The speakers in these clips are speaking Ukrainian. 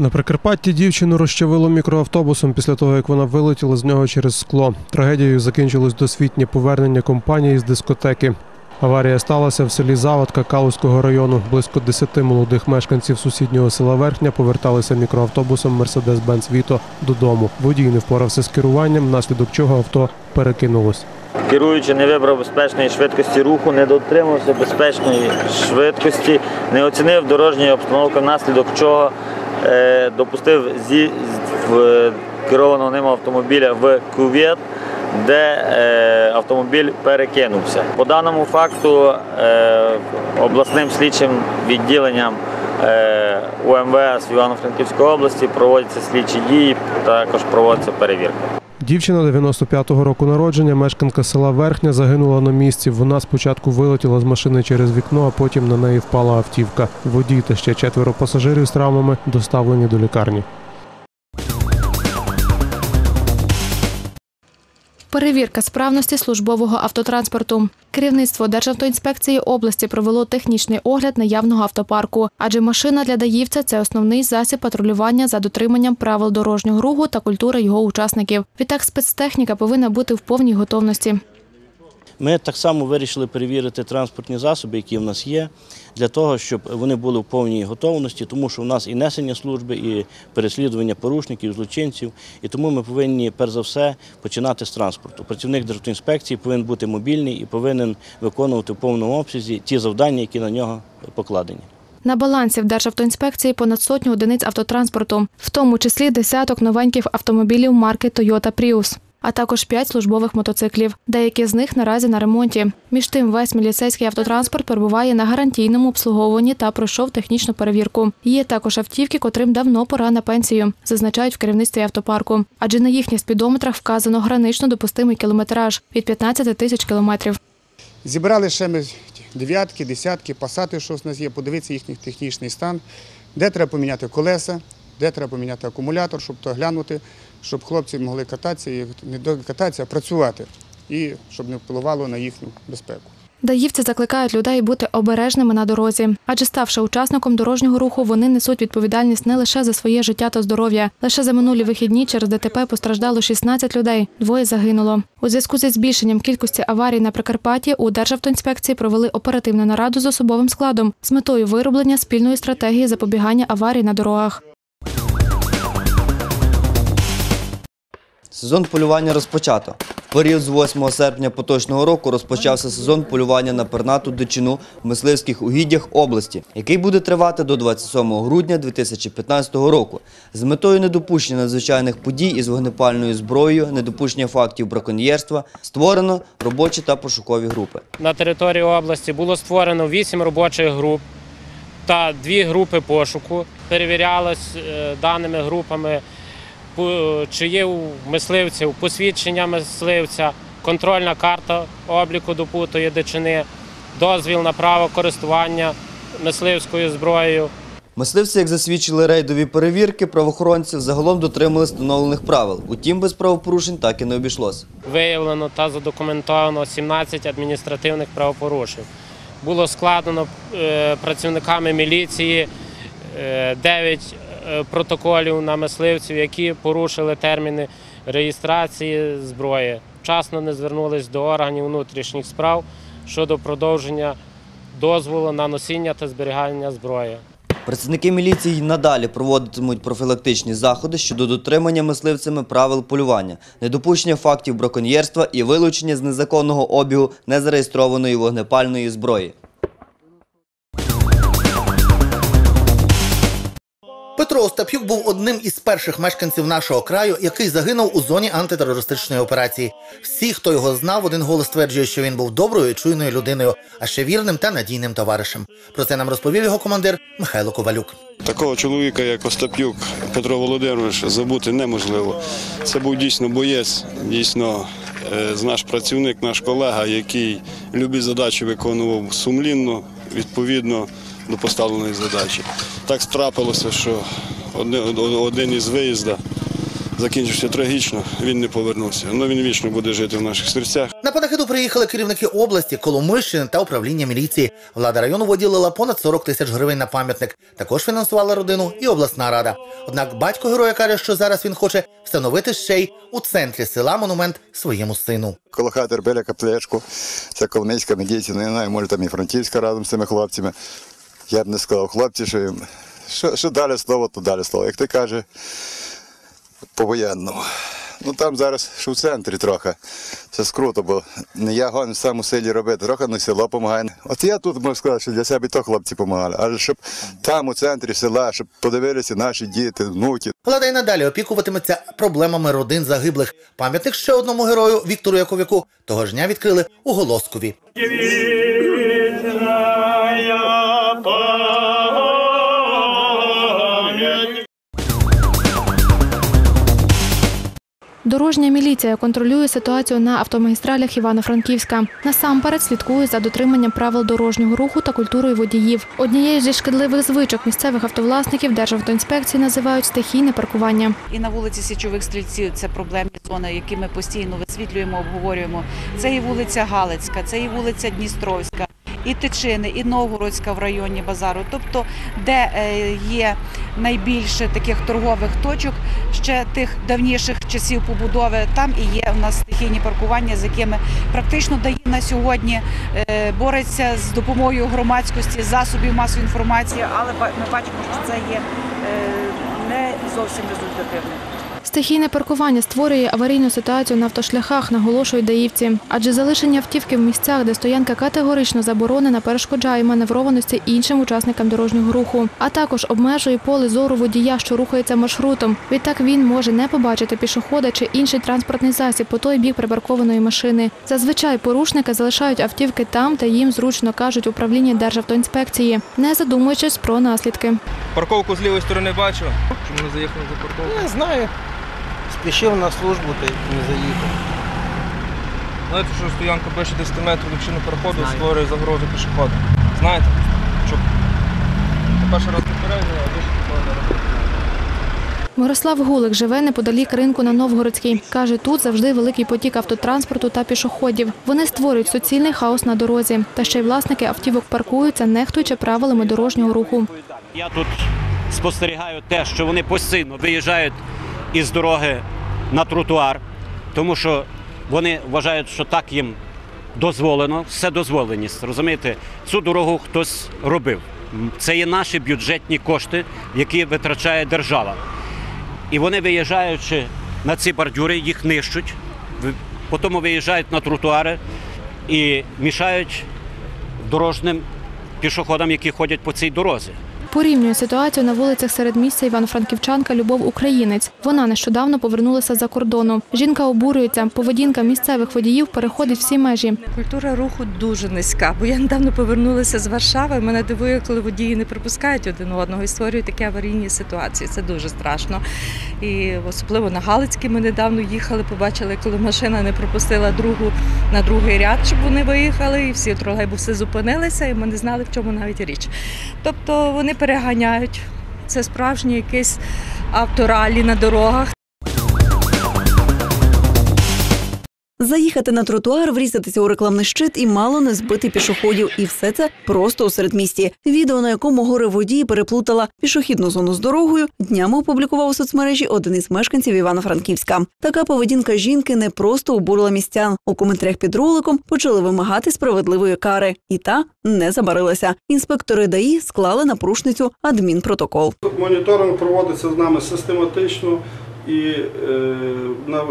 На Прикарпатті дівчину розчавило мікроавтобусом після того, як вона вилетіла з нього через скло. Трагедією закінчилось досвітнє повернення компанії з дискотеки. Аварія сталася в селі Заводка Калузького району. Близько 10 молодих мешканців сусіднього села Верхня поверталися мікроавтобусом Mercedes-Benz Vito додому. Водій не впорався з керуванням, внаслідок чого авто перекинулось. Керуючи не вибрав безпечної швидкості руху, не дотримався безпечної швидкості, не оцінив дорожньої обстановки, внаслідок чого допустив зі в керованого ним автомобіля в кювет, де е, автомобіль перекинувся. По даному факту е, обласним слідчим відділенням е, УМВС Івано-Франківської області проводяться слідчі дії, також проводиться перевірка. Дівчина 95-го року народження, мешканка села Верхня, загинула на місці. Вона спочатку вилетіла з машини через вікно, а потім на неї впала автівка. Водій та ще четверо пасажирів з травмами доставлені до лікарні. Перевірка справності службового автотранспорту. Керівництво Державтоінспекції області провело технічний огляд наявного автопарку, адже машина для даївця це основний засіб патрулювання за дотриманням правил дорожнього руху та культури його учасників. Відтак спецтехніка повинна бути в повній готовності. Ми так само вирішили перевірити транспортні засоби, які в нас є, для того, щоб вони були в повній готовності, тому що в нас і несення служби, і переслідування порушників, злочинців. І тому ми повинні, перш за все, починати з транспорту. Працівник Державтоінспекції повинен бути мобільний і повинен виконувати в повному обсязі ті завдання, які на нього покладені. На балансі в Державтоінспекції понад сотню одиниць автотранспорту, в тому числі десяток новеньких автомобілів марки Toyota Prius, а також п'ять службових мотоциклів. Деякі з них наразі на ремонті. Між тим, весь міліцейський автотранспорт перебуває на гарантійному обслуговуванні та пройшов технічну перевірку. Є також автівки, котрим давно пора на пенсію, зазначають в керівництві автопарку. Адже на їхніх спідометрах вказано гранично допустимий кілометраж від 15 тисяч кілометрів. Зібрали ще ми дев'ятки, десятки, пасати, що в нас є, подивитися їхній технічний стан, де треба поміняти колеса, де треба поміняти акумулятор, щоб то глянути, щоб хлопці могли кататися і не кататися, а працювати, і щоб не впливало на їхню безпеку. Даївці закликають людей бути обережними на дорозі, адже ставши учасником дорожнього руху, вони несуть відповідальність не лише за своє життя та здоров'я. Лише за минулі вихідні через ДТП постраждало 16 людей, двоє загинуло. У зв'язку зі збільшенням кількості аварій на Прикарпатті у Державтоінспекції провели оперативну нараду з особовим складом з метою вироблення спільної стратегії запобігання аварій на дорогах. Сезон полювання розпочато. В період з 8 серпня поточного року розпочався сезон полювання на пернату дичину в мисливських угіддях області, який буде тривати до 27 грудня 2015 року. З метою недопущення надзвичайних подій із вогнепальною зброєю, недопущення фактів браконьєрства створено робочі та пошукові групи. На території області було створено 8 робочих груп та дві групи пошуку. Перевірялось е, даними групами, чи є у мисливців посвідчення мисливця, контрольна карта обліку допутої дичини, дозвіл на право користування мисливською зброєю. Мисливці, як засвідчили рейдові перевірки, правоохоронців загалом дотримали встановлених правил. Утім, без правопорушень так і не обійшлося. Виявлено та задокументовано 17 адміністративних правопорушень. Було складено е, працівниками міліції 9 протоколів на мисливців, які порушили терміни реєстрації зброї. Вчасно не звернулись до органів внутрішніх справ щодо продовження дозволу на носіння та зберігання зброї. Працівники міліції надалі проводитимуть профілактичні заходи щодо дотримання мисливцями правил полювання, недопущення фактів браконьєрства і вилучення з незаконного обігу незареєстрованої вогнепальної зброї. Петро Остап'юк був одним із перших мешканців нашого краю, який загинув у зоні антитерористичної операції. Всі, хто його знав, один голос стверджує, що він був доброю і чуйною людиною, а ще вірним та надійним товаришем. Про це нам розповів його командир Михайло Ковалюк. Такого чоловіка, як Остап'юк Петро Володимирович, забути неможливо. Це був дійсно боєць, дійсно е, наш працівник, наш колега, який любі задачі виконував сумлінно, відповідно до поставленої задачі. Так трапилося, що один, із виїздів закінчився трагічно, він не повернувся. Ну він вічно буде жити в наших серцях. На панахиду приїхали керівники області, Коломийщини та управління міліції. Влада району виділила понад 40 тисяч гривень на пам'ятник. Також фінансувала родину і обласна рада. Однак батько героя каже, що зараз він хоче встановити ще й у центрі села монумент своєму сину. Коло хати робили каплечку, це Ковницька, медицина, не знаю, може там і Франківська разом з цими хлопцями. Я б не сказав хлопці, що, їм- що, що далі слово, то далі слово. Як ти каже, по-воєнному. Ну там зараз що в центрі трохи. Це скруто, бо не я гон сам у селі робити, трохи на село допомагає. От я тут можу сказати, що для себе і то хлопці допомагали. Але щоб там у центрі села, щоб подивилися наші діти, внуки, Влада й надалі опікуватиметься проблемами родин загиблих. Пам'ятник ще одному герою Віктору Яковіку того ж дня відкрили у Голоскові. Дорожня міліція контролює ситуацію на автомагістралях Івано-Франківська. Насамперед слідкує за дотриманням правил дорожнього руху та культурою водіїв. Однією зі шкідливих звичок місцевих автовласників Державтоінспекції називають стихійне паркування. І на вулиці Січових стрільців це проблемні зони, які ми постійно висвітлюємо, обговорюємо. Це і вулиця Галицька, це і вулиця Дністровська, і Тичини, і Новгородська в районі базару. Тобто, де е, є найбільше таких торгових точок, ще тих давніших часів побудови, там і є у нас стихійні паркування, з якими практично ДАІ на сьогодні е, бореться з допомогою громадськості, засобів масової інформації, але ми бачимо, що це є е, не зовсім результативним. Стихійне паркування створює аварійну ситуацію на автошляхах, наголошують даївці. Адже залишення автівки в місцях, де стоянка категорично заборонена, перешкоджає маневрованості іншим учасникам дорожнього руху, а також обмежує поле зору водія, що рухається маршрутом. Відтак він може не побачити пішохода чи інший транспортний засіб по той бік припаркованої машини. Зазвичай порушники залишають автівки там, де їм зручно кажуть управління Державтоінспекції, не задумуючись про наслідки. Парковку з лівої сторони бачу. Чому не заїхав за парковку? Не знаю. Спішив на службу та не заїхав. Знаєте, що стоянка більше 10 метрів від чину переходу створює загрозу пішоходу. Знаєте? Щоб Це перший раз попередження, а більше такого не робити. Мирослав Гулик живе неподалік ринку на Новгородській. Каже, тут завжди великий потік автотранспорту та пішоходів. Вони створюють суцільний хаос на дорозі. Та ще й власники автівок паркуються, нехтуючи правилами дорожнього руху. Я тут спостерігаю те, що вони постійно виїжджають із дороги на тротуар, тому що вони вважають, що так їм дозволено, все дозволеність. Розумієте, цю дорогу хтось робив. Це є наші бюджетні кошти, які витрачає держава. І вони, виїжджаючи на ці бордюри, їх нищуть, потім виїжджають на тротуари і мішають дорожним пішоходам, які ходять по цій дорозі. Порівнює ситуацію на вулицях середмістя івано-франківчанка Любов Українець. Вона нещодавно повернулася за кордону. Жінка обурюється, поведінка місцевих водіїв переходить всі межі. Культура руху дуже низька, бо я недавно повернулася з Варшави. Мене дивує, коли водії не пропускають один одного і створюють такі аварійні ситуації. Це дуже страшно. І особливо на Галицькій ми недавно їхали, побачили, коли машина не пропустила другу на другий ряд, щоб вони виїхали, і всі тролейбуси зупинилися, і ми не знали, в чому навіть річ. Тобто вони переганяють. Це справжні якісь авторалі на дорогах. Заїхати на тротуар, врізатися у рекламний щит і мало не збити пішоходів. І все це просто у середмісті. Відео, на якому горе водій переплутала пішохідну зону з дорогою, днями опублікував у соцмережі один із мешканців Івано-Франківська. Така поведінка жінки не просто обурила містян. У коментарях під роликом почали вимагати справедливої кари, і та не забарилася. Інспектори ДАІ склали на порушницю адмінпротокол. Моніторинг проводиться з нами систематично і, е, е,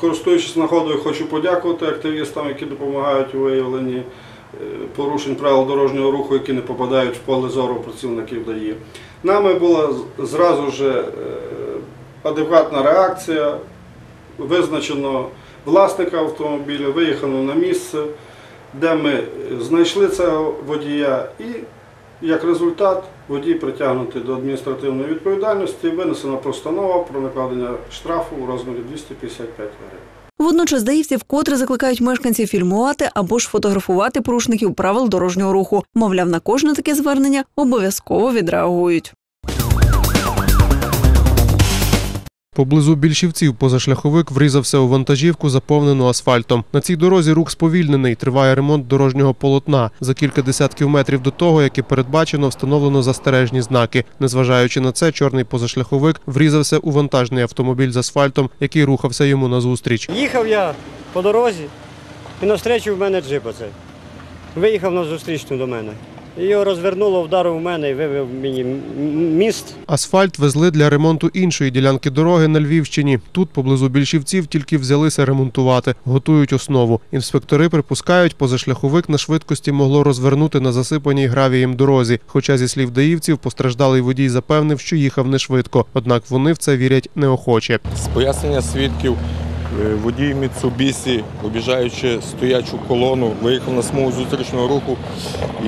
користуючись нагодою, хочу подякувати активістам, які допомагають у виявленні е, порушень правил дорожнього руху, які не попадають в поле зору працівників ДАІ. Нами була зразу ж адекватна реакція, визначено власника автомобіля, виїхано на місце, де ми знайшли цього водія і як результат, водій притягнутий до адміністративної відповідальності, винесена постанова про накладення штрафу у розмірі 255 гривень. Водночас даївці вкотре закликають мешканців фільмувати або ж фотографувати порушників правил дорожнього руху. Мовляв, на кожне таке звернення обов'язково відреагують. Поблизу більшівців позашляховик врізався у вантажівку, заповнену асфальтом. На цій дорозі рух сповільнений. Триває ремонт дорожнього полотна. За кілька десятків метрів до того, як і передбачено, встановлено застережні знаки. Незважаючи на це, чорний позашляховик врізався у вантажний автомобіль з асфальтом, який рухався йому назустріч. Їхав я по дорозі, і навстрічу в мене джип оцей. Виїхав на зустрічну до мене. Його розвернуло, вдарив у мене і вивів мені міст. Асфальт везли для ремонту іншої ділянки дороги на Львівщині. Тут, поблизу більшівців, тільки взялися ремонтувати, готують основу. Інспектори припускають, позашляховик на швидкості могло розвернути на засипаній гравієм дорозі. Хоча, зі слів даївців, постраждалий водій запевнив, що їхав не швидко. Однак вони в це вірять неохоче. З пояснення свідків, водій Міцубісі, обіжаючи стоячу колону, виїхав на смугу зустрічного руху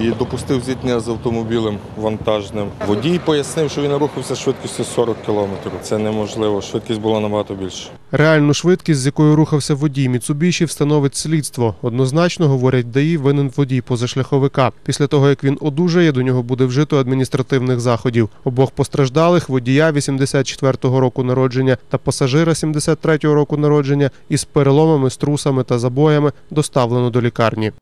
і допустив зіткнення з автомобілем вантажним. Водій пояснив, що він рухався швидкістю 40 км. Це неможливо, швидкість була набагато більша. Реальну швидкість, з якою рухався водій Міцубіші, встановить слідство. Однозначно, говорять ДАІ, винен водій позашляховика. Після того, як він одужає, до нього буде вжито адміністративних заходів. Обох постраждалих водія 84-го року народження та пасажира 73-го року народження із переломами, струсами та забоями доставлено до лікарні.